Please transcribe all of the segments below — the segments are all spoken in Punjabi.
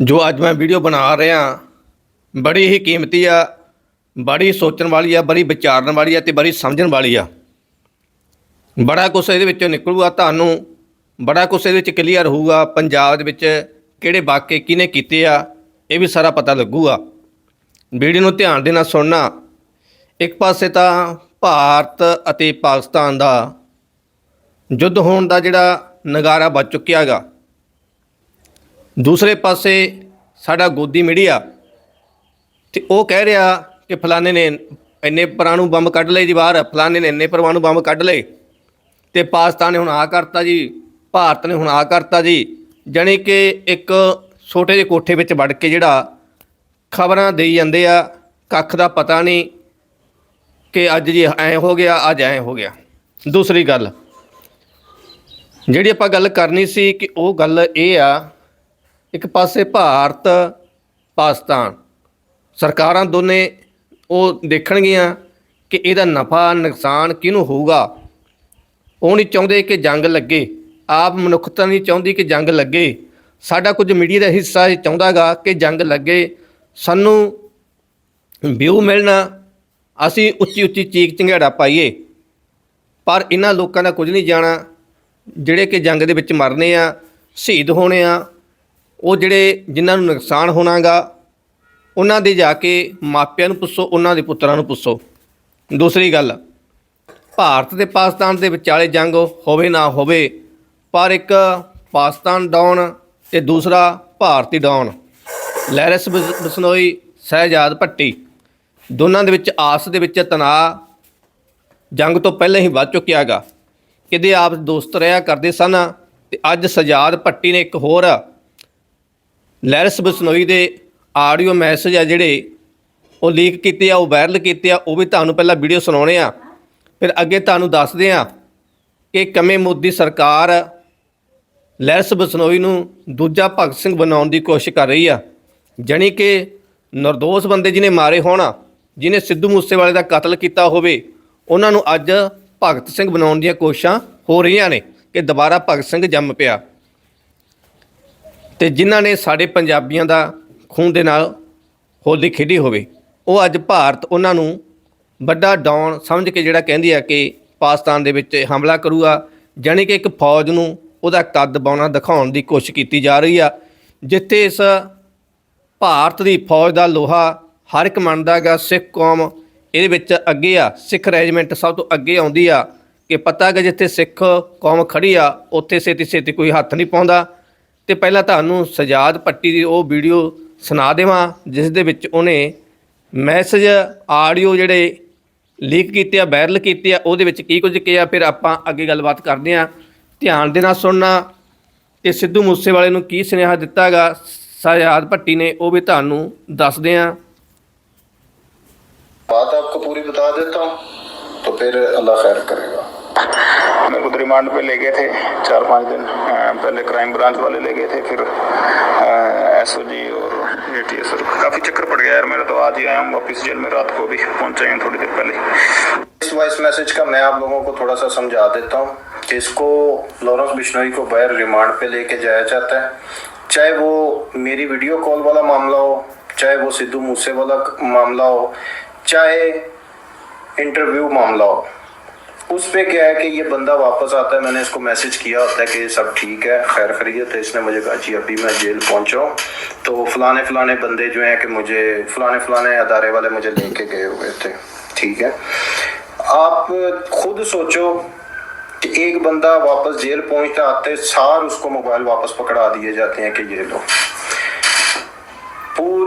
ਜੋ ਅੱਜ ਮੈਂ ਵੀਡੀਓ ਬਣਾ ਰਿਹਾ, ਬੜੀ ਹੀ ਕੀਮਤੀ ਆ, ਬੜੀ ਸੋਚਣ ਵਾਲੀ ਆ, ਬੜੀ ਵਿਚਾਰਨ ਵਾਲੀ ਆ ਤੇ ਬੜੀ ਸਮਝਣ ਵਾਲੀ ਆ। ਬੜਾ ਕੁਛ ਇਹਦੇ ਵਿੱਚੋਂ ਨਿਕਲੂਗਾ ਤੁਹਾਨੂੰ, ਬੜਾ ਕੁਛ ਇਹਦੇ ਵਿੱਚ ਕਲੀਅਰ ਹੋਊਗਾ, ਪੰਜਾਬ ਦੇ ਵਿੱਚ ਕਿਹੜੇ ਵਾਕੇ ਕਿਹਨੇ ਕੀਤੇ ਆ, ਇਹ ਵੀ ਸਾਰਾ ਪਤਾ ਲੱਗੂਗਾ। ਵੀਡੀਓ ਨੂੰ ਧਿਆਨ ਦੇ ਨਾਲ ਸੁਣਨਾ। ਇੱਕ ਪਾਸੇ ਤਾਂ ਭਾਰਤ ਅਤੇ ਪਾਕਿਸਤਾਨ ਦਾ ਯੁੱਧ ਹੋਣ ਦਾ ਜਿਹੜਾ ਨਗਾਰਾ ਵੱਜ ਚੁੱਕਿਆ ਹੈਗਾ। ਦੂਸਰੇ ਪਾਸੇ ਸਾਡਾ ਗੋਦੀ ਮੀਡੀਆ ਤੇ ਉਹ ਕਹਿ ਰਿਹਾ ਕਿ ਫਲਾਣੇ ਨੇ ਇੰਨੇ ਪਰਮਾਣੂ ਬੰਬ ਕੱਢ ਲਏ ਜੀ ਬਾਹਰ, ਫਲਾਣੇ ਨੇ ਇੰਨੇ ਪਰਮਾਣੂ ਬੰਬ ਕੱਢ ਲਏ ਤੇ ਪਾਕਿਸਤਾਨ ਨੇ ਹੁਣ ਆ ਕਰਤਾ ਜੀ, ਭਾਰਤ ਨੇ ਹੁਣ ਆ ਕਰਤਾ ਜੀ, ਜਾਣੀ ਕਿ ਇੱਕ ਛੋਟੇ ਜਿਹੇ ਕੋਠੇ ਵਿੱਚ ਵੜ ਕੇ ਜਿਹੜਾ ਖਬਰਾਂ ਦੇਈ ਜਾਂਦੇ ਆ, ਕੱਖ ਦਾ ਪਤਾ ਨਹੀਂ ਕਿ ਅੱਜ ਜੀ ਐ ਹੋ ਗਿਆ, ਅੱਜ ਐ ਹੋ ਗਿਆ। ਦੂਸਰੀ ਗੱਲ, ਜਿਹੜੀ ਆਪਾਂ ਗੱਲ ਕਰਨੀ ਸੀ ਕਿ ਉਹ ਗੱਲ ਇਹ ਆ ਇੱਕ ਪਾਸੇ ਭਾਰਤ, ਪਾਕਿਸਤਾਨ। ਸਰਕਾਰਾਂ ਦੋਨੇ ਉਹ ਦੇਖਣਗੀਆਂ ਕਿ ਇਹਦਾ ਨਫਾ, ਨੁਕਸਾਨ ਕਿਹਨੂੰ ਹੋਊਗਾ। ਉਹ ਨਹੀਂ ਚਾਹੁੰਦੇ ਕਿ ਜੰਗ ਲੱਗੇ। ਆਪ ਮਨੁੱਖਤਾ ਨਹੀਂ ਚਾਹੁੰਦੀ ਕਿ ਜੰਗ ਲੱਗੇ। ਸਾਡਾ ਕੁਝ ਮੀਡੀਆ ਦਾ ਹਿੱਸਾ ਇਹ ਚਾਹੁੰਦਾਗਾ ਕਿ ਜੰਗ ਲੱਗੇ। ਸਾਨੂੰ ਵਿਊ ਮਿਲਣਾ। ਅਸੀਂ ਉੱਚੀ ਉੱਚੀ ਚੀਕ ਚੰਗਿਆੜਾ ਪਾਈਏ। ਪਰ ਇਹਨਾਂ ਲੋਕਾਂ ਦਾ ਕੁਝ ਨਹੀਂ ਜਾਣਾ। ਜਿਹੜੇ ਕਿ ਜੰਗ ਦੇ ਵਿੱਚ ਮਰਨੇ ਆ, ਸ਼ਹੀਦ ਹੋਣੇ ਆ ਉਹ ਜਿਹੜੇ ਜਿਨ੍ਹਾਂ ਨੂੰ ਨੁਕਸਾਨ ਹੋਣਾਗਾ, ਉਹਨਾਂ ਦੇ ਜਾ ਕੇ ਮਾਪਿਆਂ ਨੂੰ ਪੁੱਛੋ, ਉਹਨਾਂ ਦੇ ਪੁੱਤਰਾਂ ਨੂੰ ਪੁੱਛੋ। ਦੂਸਰੀ ਗੱਲ, ਭਾਰਤ ਤੇ ਪਾਕਿਸਤਾਨ ਦੇ ਵਿਚਾਲੇ ਜੰਗ ਹੋਵੇ ਨਾ ਹੋਵੇ, ਪਰ ਇੱਕ ਪਾਕਿਸਤਾਨ ਡਾਊਨ ਤੇ ਦੂਸਰਾ ਭਾਰਤੀ ਡਾਊਨ ਲੈਰਸ ਬਸ- ਬਸਨੋਈ, ਸਹਿਜਾਦ ਭੱਟੀ, ਦੋਨਾਂ ਦੇ ਵਿੱਚ ਆਸ ਦੇ ਵਿੱਚ ਤਣਾਅ ਜੰਗ ਤੋਂ ਪਹਿਲਾਂ ਹੀ ਵੱਧ ਚੁੱਕਿਆ ਹੈਗਾ। ਕਿਤੇ ਆਪ ਦੋਸਤ ਰਿਹਾ ਕਰਦੇ ਸਨ, ਤੇ ਅੱਜ ਸਜਾਦ ਭੱਟੀ ਨੇ ਇੱਕ ਹੋਰ ਲੈਰਸ ਬਸਨੋਈ ਦੇ ਆਡੀਓ ਮੈਸੇਜ ਆ ਜਿਹੜੇ ਉਹ ਲੀਕ ਕੀਤੇ ਆ, ਉਹ ਵਾਇਰਲ ਕੀਤੇ ਆ, ਉਹ ਵੀ ਤੁਹਾਨੂੰ ਪਹਿਲਾਂ ਵੀਡੀਓ ਸੁਣਾਉਣੇ ਆ। ਫਿਰ ਅੱਗੇ ਤੁਹਾਨੂੰ ਦੱਸਦੇ ਆ ਕਿ ਕਮੇ ਮੋਦੀ ਸਰਕਾਰ ਲੈਰਸ ਬਸਨੋਈ ਨੂੰ ਦੂਜਾ ਭਗਤ ਸਿੰਘ ਬਣਾਉਣ ਦੀ ਕੋਸ਼ਿਸ਼ ਕਰ ਰਹੀ ਆ। ਜਾਣੀ ਕਿ ਨਿਰਦੋਸ਼ ਬੰਦੇ ਜਿਹਨੇ ਮਾਰੇ ਹੋਣ, ਜਿਹਨੇ ਸਿੱਧੂ ਮੂਸੇਵਾਲੇ ਦਾ ਕਤਲ ਕੀਤਾ ਹੋਵੇ, ਉਹਨਾਂ ਨੂੰ ਅੱਜ ਭਗਤ ਸਿੰਘ ਬਣਾਉਣ ਦੀਆਂ ਕੋਸ਼ਿਸ਼ਾਂ ਹੋ ਰਹੀਆਂ ਨੇ ਕਿ ਦੁਬਾਰਾ ਭਗਤ ਸਿੰਘ ਜੰਮ ਪਿਆ। ਤੇ ਜਿਨ੍ਹਾਂ ਨੇ ਸਾਡੇ ਪੰਜਾਬੀਆਂ ਦਾ ਖੂਨ ਦੇ ਨਾਲ ਹੋਲੀ ਖੇਡੀ ਹੋਵੇ, ਉਹ ਅੱਜ ਭਾਰਤ ਉਹਨਾਂ ਨੂੰ ਵੱਡਾ ਡਾਊਨ ਸਮਝ ਕੇ ਜਿਹੜਾ ਕਹਿੰਦੀ ਆ ਕਿ ਪਾਕਿਸਤਾਨ ਦੇ ਵਿੱਚ ਹਮਲਾ ਕਰੂਗਾ, ਜਾਣੀ ਕਿ ਇੱਕ ਫੌਜ ਨੂੰ ਉਹਦਾ ਕੱਦ ਬਾਉਣਾ ਦਿਖਾਉਣ ਦੀ ਕੋਸ਼ਿਸ਼ ਕੀਤੀ ਜਾ ਰਹੀ ਆ, ਜਿੱਥੇ ਇਸ ਭਾਰਤ ਦੀ ਫੌਜ ਦਾ ਲੋਹਾ ਹਰ ਇੱਕ ਮੰਨਦਾ ਗਾ ਸਿੱਖ ਕੌਮ ਇਹਦੇ ਵਿੱਚ ਅੱਗੇ ਆ, ਸਿੱਖ ਰੈਜੀਮੈਂਟ ਸਭ ਤੋਂ ਅੱਗੇ ਆਉਂਦੀ ਆ, ਕਿ ਪਤਾ ਕਿ ਜਿੱਥੇ ਸਿੱਖ ਕੌਮ ਖੜੀ ਆ, ਉੱਥੇ ਛੇਤੀ ਛੇਤੀ ਕੋਈ ਹੱਥ ਨਹੀਂ ਪਾਉਂਦਾ। ਤੇ ਪਹਿਲਾਂ ਤੁਹਾਨੂੰ ਸਜਾਦ ਪੱਟੀ ਦੀ ਉਹ ਵੀਡੀਓ ਸੁਣਾ ਦੇਵਾਂ ਜਿਸ ਦੇ ਵਿੱਚ ਉਹਨੇ ਮੈਸੇਜ ਆਡੀਓ ਜਿਹੜੇ ਲੀਕ ਕੀਤੇ ਆ ਵਾਇਰਲ ਕੀਤੇ ਆ ਉਹਦੇ ਵਿੱਚ ਕੀ ਕੁਝ ਕਿਹਾ ਫਿਰ ਆਪਾਂ ਅੱਗੇ ਗੱਲਬਾਤ ਕਰਦੇ ਆ ਧਿਆਨ ਦੇ ਨਾਲ ਸੁਣਨਾ ਤੇ ਸਿੱਧੂ ਮੂਸੇਵਾਲੇ ਨੂੰ ਕੀ ਸੁਨੇਹਾ ਦਿੱਤਾਗਾ ਸਜਾਦ ਭੱਟੀ ਨੇ ਉਹ ਵੀ ਤੁਹਾਨੂੰ ਦੱਸਦੇ ਆ बात आपको पूरी बता देता हूँ तो फिर अल्लाह खैर करेगा خود ریمانڈ پہ لے گئے تھے، چار پانچ دن پہلے کرائم برانچ والے لے گئے تھے، پھر ایس او جی اور اے ٹی ایس کافی چکر پڑ گیا یار میرا تو آج ہی آیا ہوں واپس جیل میں، رات کو بھی پہنچے ہیں تھوڑی دیر پہلے۔ اس وائس میسج کا میں آپ لوگوں کو تھوڑا سا سمجھا دیتا ہوں کہ اس کو لورنس بشنوئی کو بیر ریمانڈ پہ لے کے جایا جاتا ہے۔ چاہے وہ میری ویڈیو کال والا معاملہ ہو، چاہے وہ سدھو موسے والا معاملہ ہو، چاہے انٹرویو معاملہ ہو۔ اس پہ کیا ہے کہ یہ بندہ واپس آتا ہے، میں نے اس کو میسج کیا، ہوتا ہے کہ سب ٹھیک ہے، خیر خرید ہے، اس نے مجھے کہا جی ابھی میں جیل پہنچا ہوں۔ تو فلانے فلانے بندے جو ہیں کہ مجھے، فلانے فلانے ادارے والے مجھے لے کے گئے ہوئے تھے۔ ٹھیک ہے۔ آپ خود سوچو کہ ایک بندہ واپس جیل پہنچتا آتے سار اس کو موبائل واپس پکڑا دیے جاتے ہیں کہ یہ لو۔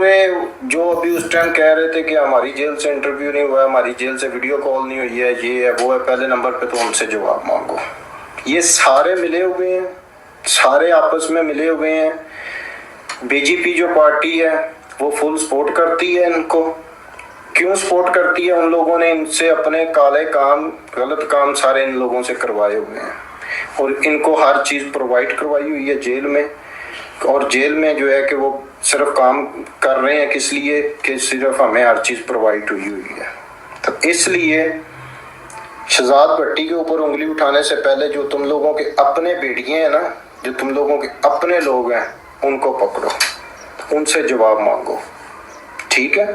انٹرویو میں جو ابھی اس ٹائم کہہ رہے تھے کہ ہماری جیل سے انٹرویو نہیں ہوا ہے، ہماری جیل سے ویڈیو کال نہیں ہوئی ہے، یہ ہے، وہ ہے، پہلے نمبر پہ تو ان سے جواب مانگو۔ یہ سارے ملے ہوئے ہیں، سارے آپس میں ملے ہوئے ہیں۔ بی جی پی جو پارٹی ہے، وہ فل سپورٹ کرتی ہے ان کو۔ کیوں سپورٹ کرتی ہے؟ ان لوگوں نے ان سے اپنے کالے کام، غلط کام سارے ان لوگوں سے کروائے ہوئے ہیں۔ اور ان کو ہر چیز پروائیڈ کروائی ہوئی ہے جیل میں۔ اور جیل میں جو ہے کہ وہ صرف کام کر رہے ہیں کس لیے؟ کہ صرف ہمیں ہر چیز پرووائڈ ہوئی ہوئی ہے۔ تو اس لیے شہزاد بھٹی کے اوپر انگلی اٹھانے سے پہلے جو تم لوگوں کے اپنے بیٹیاں ہیں نا، جو تم لوگوں کے اپنے لوگ ہیں، ان کو پکڑو، ان سے جواب مانگو۔ ٹھیک ہے؟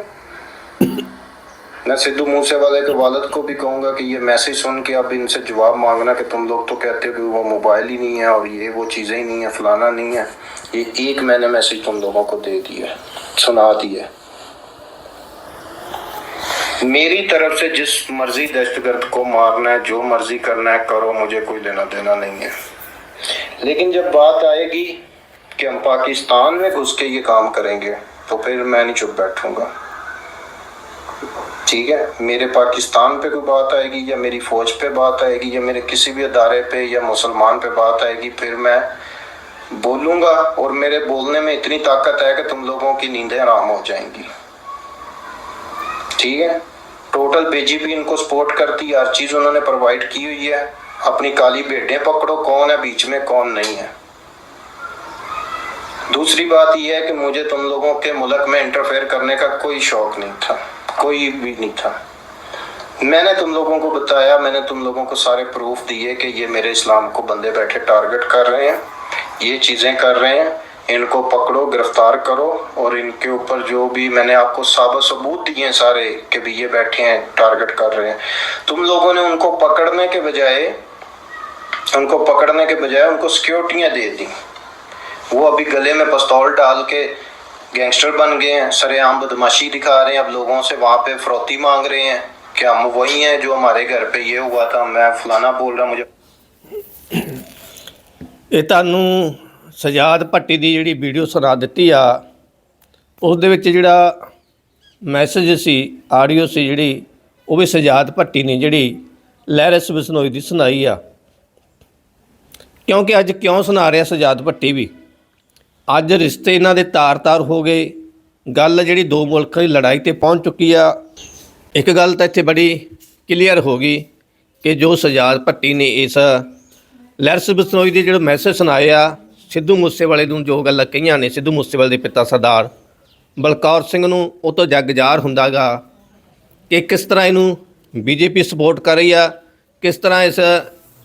میں سدھو موسے والے کے والد کو بھی کہوں گا کہ یہ میسج سن کے اب ان سے جواب مانگنا کہ تم لوگ تو کہتے ہو کہ وہ موبائل ہی نہیں ہے اور یہ وہ چیزیں ہی نہیں ہیں، فلانا نہیں ہے۔ یہ ایک میں نے میسج تم لوگوں کو دے دی ہے، سنا دی ہے۔ میری طرف سے جس مرضی دہشت گرد کو مارنا ہے، جو مرضی کرنا ہے، کرو، مجھے کوئی لینا دینا نہیں ہے۔ لیکن جب بات آئے گی کہ ہم پاکستان میں گھس کے یہ کام کریں گے، تو پھر میں نہیں چپ بیٹھوں گا۔ ٹھیک ہے، میرے پاکستان پہ کوئی بات آئے گی یا میری فوج پہ بات آئے گی یا میرے کسی بھی ادارے پہ یا مسلمان پہ بات آئے گی، پھر میں بولوں گا اور میرے بولنے میں اتنی طاقت ہے کہ تم لوگوں کی نیندیں آرام ہو جائیں گی۔ ٹھیک ہے، ٹوٹل بی جی پی ان کو سپورٹ کرتی ہر چیز انہوں نے پرووائڈ کی ہوئی ہے۔ اپنی کالی بیٹے پکڑو، کون ہے بیچ میں، کون نہیں ہے۔ دوسری بات یہ ہے کہ مجھے تم لوگوں کے ملک میں انٹرفیئر کرنے کا کوئی شوق نہیں تھا۔ کوئی بھی نہیں تھا۔ میں نے تم لوگوں کو بتایا، میں نے تم لوگوں کو سارے پروف دیے کہ یہ میرے اسلام کو بندے بیٹھے ٹارگٹ کر رہے ہیں، یہ چیزیں کر رہے ہیں۔ ان کو پکڑو، گرفتار کرو اور ان کے اوپر جو بھی میں نے آپ کو ثابت ثبوت دیے ہیں سارے کہ بھی یہ بیٹھے ہیں، ٹارگٹ کر رہے ہیں۔ تم لوگوں نے ان کو پکڑنے کے بجائے، ان کو پکڑنے کے بجائے ان کو سیکیورٹیاں دے دیں۔ وہ ابھی گلے میں پستول ڈال کے गैंगस्टर बन गए हैं सरेआम बदमाशी दिखा रहे हैं अब लोगों से वहाँ पे फरौती मांग रहे हैं कि हम वही हैं जो हमारे घर पे ये हुआ था मैं फलाना बोल रहा मुझे ਇਹ ਤੁਹਾਨੂੰ ਸਜਾਦ ਭੱਟੀ ਦੀ ਜਿਹੜੀ ਵੀਡੀਓ ਸੁਣਾ ਦਿੱਤੀ ਆ ਉਸ ਦੇ ਵਿੱਚ ਜਿਹੜਾ ਮੈਸੇਜ ਸੀ ਆਡੀਓ ਸੀ ਜਿਹੜੀ ਉਹ ਵੀ ਸਜਾਦ ਭੱਟੀ ਨੇ ਜਿਹੜੀ ਲਹਿਰਸ ਬਿਸਨੋਈ ਦੀ ਸੁਣਾਈ ਆ ਕਿਉਂਕਿ ਅੱਜ ਕਿਉਂ ਸੁਣਾ ਰਿਹਾ ਸਜਾਦ ਭੱਟੀ ਵੀ ਅੱਜ ਰਿਸ਼ਤੇ ਇਹਨਾਂ ਦੇ ਤਾਰ-ਤਾਰ ਹੋ ਗਏ। ਗੱਲ ਜਿਹੜੀ ਦੋ ਮੁਲਕਾਂ ਦੀ ਲੜਾਈ ਤੇ ਪਹੁੰਚ ਚੁੱਕੀ ਆ। ਇੱਕ ਗੱਲ ਤਾਂ ਇੱਥੇ ਬੜੀ ਕਲੀਅਰ ਹੋ ਗਈ ਕਿ ਜੋ ਸਜਾਦ ਭੱਟੀ ਨੇ ਇਸ ਲੈਰਸ ਬਿਸਨੋਈ ਦੇ ਜਿਹੜੇ ਮੈਸੇਜ ਸੁਣਾਏ ਆ, ਸਿੱਧੂ ਮੂਸੇਵਾਲੇ ਨੂੰ ਜੋ ਗੱਲਾਂ ਕਹੀਆਂ ਨੇ, ਸਿੱਧੂ ਮੂਸੇਵਾਲੇ ਦੇ ਪਿਤਾ ਸਰਦਾਰ ਬਲਕੌਰ ਸਿੰਘ ਨੂੰ, ਉਹ ਤੋਂ ਜਗਜਾਰ ਹੁੰਦਾਗਾ ਕਿ ਕਿਸ ਤਰ੍ਹਾਂ ਇਹਨੂੰ ਬੀਜੇਪੀ ਸਪੋਰਟ ਕਰ ਰਹੀ ਆ, ਕਿਸ ਤਰ੍ਹਾਂ ਇਸ,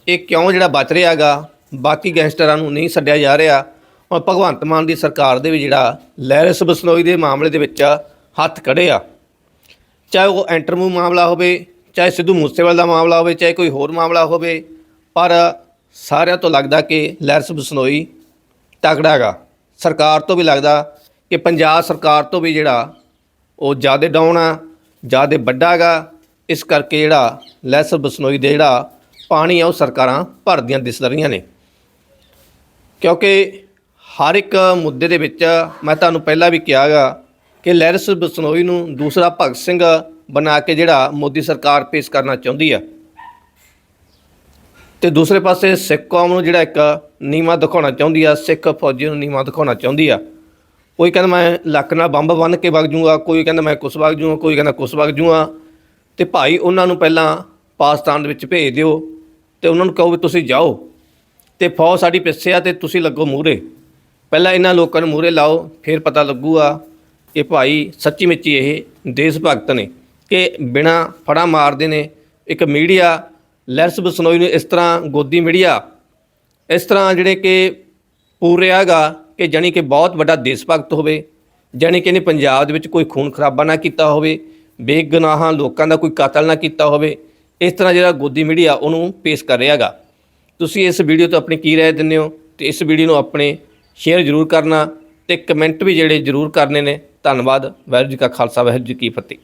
ਇਹ ਕਿਉਂ ਜਿਹੜਾ ਬਚ ਰਿਹਾਗਾ, ਬਾਕੀ ਗੈਂਗਸਟਰਾਂ ਨੂੰ ਨਹੀਂ ਛੱਡਿਆ ਜਾ ਰਿਹਾ। ਭਗਵੰਤ ਮਾਨ ਦੀ ਸਰਕਾਰ ਦੇ ਵੀ ਜਿਹੜਾ ਲੈਰਿਸ ਬਸਨੋਈ ਦੇ ਮਾਮਲੇ ਦੇ ਵਿੱਚ ਹੱਥ ਖੜੇ ਆ। ਚਾਹੇ ਉਹ ਐਂਟਰਮੂ ਮਾਮਲਾ ਹੋਵੇ, ਚਾਹੇ ਸਿੱਧੂ ਮੂਸੇਵਾਲੇ ਦਾ ਮਾਮਲਾ ਹੋਵੇ, ਚਾਹੇ ਕੋਈ ਹੋਰ ਮਾਮਲਾ ਹੋਵੇ, ਪਰ ਸਾਰਿਆਂ ਤੋਂ ਲੱਗਦਾ ਕਿ ਲੈਰਸ ਬਸਨੋਈ ਤਕੜਾ ਗਾ ਸਰਕਾਰ ਤੋਂ ਵੀ ਲੱਗਦਾ ਕਿ ਪੰਜਾਬ ਸਰਕਾਰ ਤੋਂ ਵੀ ਜਿਹੜਾ ਉਹ ਜ਼ਿਆਦਾ ਡਾਊਨ ਆ, ਜ਼ਿਆਦਾ ਵੱਡਾ ਗਾ ਇਸ ਕਰਕੇ ਜਿਹੜਾ ਲੈਰਸ ਬਸਨੋਈ ਦੇ ਜਿਹੜਾ ਪਾਣੀ ਆ, ਉਹ ਸਰਕਾਰਾਂ ਭਰਦੀਆਂ ਦਿਸ ਰਹੀਆਂ ਨੇ। ਕਿਉਂਕਿ ਹਰ ਇੱਕ ਮੁੱਦੇ ਦੇ ਵਿੱਚ ਮੈਂ ਤੁਹਾਨੂੰ ਪਹਿਲਾਂ ਵੀ ਕਿਹਾਗਾ ਕਿ ਲੈਰਿਸ ਬਸਨੋਈ ਨੂੰ ਦੂਸਰਾ ਭਗਤ ਸਿੰਘ ਬਣਾ ਕੇ ਜਿਹੜਾ ਮੋਦੀ ਸਰਕਾਰ ਪੇਸ਼ ਕਰਨਾ ਚਾਹੁੰਦੀ ਆ। ਤੇ ਦੂਸਰੇ ਪਾਸੇ ਸਿੱਖ ਕੌਮ ਨੂੰ ਜਿਹੜਾ ਇੱਕ ਨੀਮਾ ਦਿਖਾਉਣਾ ਚਾਹੁੰਦੀ ਆ, ਸਿੱਖ ਫੌਜੀ ਨੂੰ ਨੀਮਾ ਦਿਖਾਉਣਾ ਚਾਹੁੰਦੀ ਆ। ਕੋਈ ਕਹਿੰਦਾ ਮੈਂ ਲੱਕ ਨਾਲ ਬੰਬ ਬੰਨ ਕੇ ਵਗ ਜੂਗਾ, ਕੋਈ ਕਹਿੰਦਾ ਮੈਂ ਕੁਸ ਵਗ ਜੂਗਾ, ਕੋਈ ਕਹਿੰਦਾ ਕੁਸ ਵਗ ਜੂਗਾ। ਤੇ ਭਾਈ ਉਹਨਾਂ ਨੂੰ ਪਹਿਲਾਂ ਪਾਕਿਸਤਾਨ ਦੇ ਵਿੱਚ ਭੇਜ ਦਿਓ ਤੇ ਉਹਨਾਂ ਨੂੰ ਕਹੋ ਵੀ ਤੁਸੀਂ ਜਾਓ ਤੇ ਫੌਜ ਸਾਡੀ ਪਿੱਛੇ ਆ ਤੇ ਤੁਸੀਂ ਲੱਗੋ ਮੂਹਰੇ। ਪਹਿਲਾਂ ਇਹਨਾਂ ਲੋਕਾਂ ਨੂੰ ਮੂਹਰੇ ਲਾਓ, ਫਿਰ ਪਤਾ ਲੱਗੂਗਾ ਕਿ ਭਾਈ ਸੱਚੀ ਮੁੱਚੀ ਇਹ ਦੇਸ਼ ਭਗਤ ਨੇ ਕਿ ਬਿਨਾ ਫੜਾ ਮਾਰਦੇ ਨੇ ਇੱਕ ਮੀਡੀਆ ਲੈਰਸ ਬਸਨੋਈ ਨੂੰ ਇਸ ਤਰ੍ਹਾਂ ਗੋਦੀ ਮੀਡੀਆ। ਇਸ ਤਰ੍ਹਾਂ ਜਿਹੜੇ ਕਿ ਪੂਰਿਆਗਾ ਕਿ ਜਾਣੀ ਕਿ ਬਹੁਤ ਵੱਡਾ ਦੇਸ਼ ਭਗਤ ਹੋਵੇ, ਜਾਣੀ ਕਿ ਇਹਨੇ ਪੰਜਾਬ ਦੇ ਵਿੱਚ ਕੋਈ ਖੂਨ ਖਰਾਬਾ ਨਾ ਕੀਤਾ ਹੋਵੇ, ਬੇਗੁਨਾਹਾਂ ਲੋਕਾਂ ਦਾ ਕੋਈ ਕਤਲ ਨਾ ਕੀਤਾ ਹੋਵੇ, ਇਸ ਤਰ੍ਹਾਂ ਜਿਹੜਾ ਗੋਦੀ ਮੀਡੀਆ ਉਹਨੂੰ ਪੇਸ਼ ਕਰ ਰਿਹਾਗਾ ਤੁਸੀਂ ਇਸ ਵੀਡੀਓ ਤੋਂ ਆਪਣੀ ਕੀ ਰਾਏ ਦਿੰਦੇ ਹੋ ਤੇ ਇਸ ਵੀਡੀਓ ਨੂੰ ਆਪਣੇ ਸ਼ੇਅਰ ਜ਼ਰੂਰ ਕਰਨਾ ਤੇ ਕਮੈਂਟ ਵੀ ਜਿਹੜੇ ਜ਼ਰੂਰ ਕਰਨੇ ਨੇ। ਧੰਨਵਾਦ। ਵਾਹਿਗੁਰੂ ਜੀ ਕਾ ਖਾਲਸਾ, ਵਾਹਿਗੁਰੂ ਜੀ ਕੀ ਫਤਿਹ।